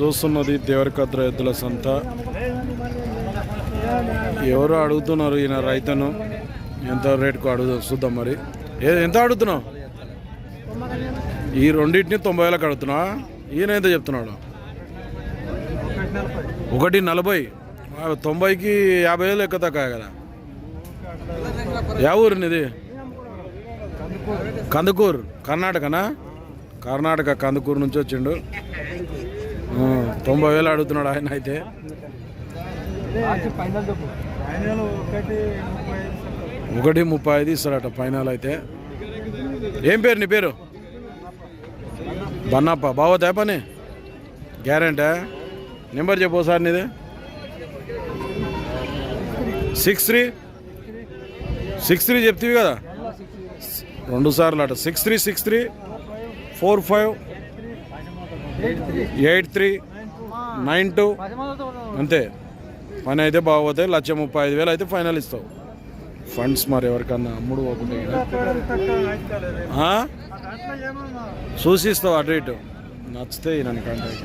చూస్తున్నది దేవరకద్ర ఎద్దుల సంత. ఎవరు అడుగుతున్నారు ఈయన రైతును? ఎంత రేటుకు అడుగు చూద్దాం మరి. ఏ ఎంత అడుగుతున్నావు? ఈ రెండింటిని తొంభై వేలకు అడుగుతున్నా ఈయన ఎంత చెప్తున్నాడు? ఒకటి నలభై. తొంభైకి యాభై వేలు ఎక్కువ తక్కువ కదా. యా కందుకూరు. కర్ణాటకనా? కర్ణాటక కందుకూరు నుంచి వచ్చిండు. తొంభై వేలు అడుగుతున్నాడు ఆయన అయితే. ఒకటి ముప్పై ఐదు ఇస్తారట ఫైనల్ అయితే. ఏం పేరు నీ పేరు? బన్నప్ప. బావోతా పని గ్యారంటీ? నెంబర్ చెప్పు సార్ నీది. Six three? సిక్స్ త్రీ చెప్తివి కదా? రెండు సార్లు అట. Six three six three four five eight three nine two అంతే. పని అయితే బాగోతాయి లక్ష ముప్పై ఐదు వేలు అయితే ఫైనల్ ఇస్తావు. ఫండ్స్ మరి ఎవరికన్నా అమ్ముడు పోకుండా ఆ? చూసి ఇస్తావు అటు ఇటు. నచ్చితే నన్ను కాంటాక్ట్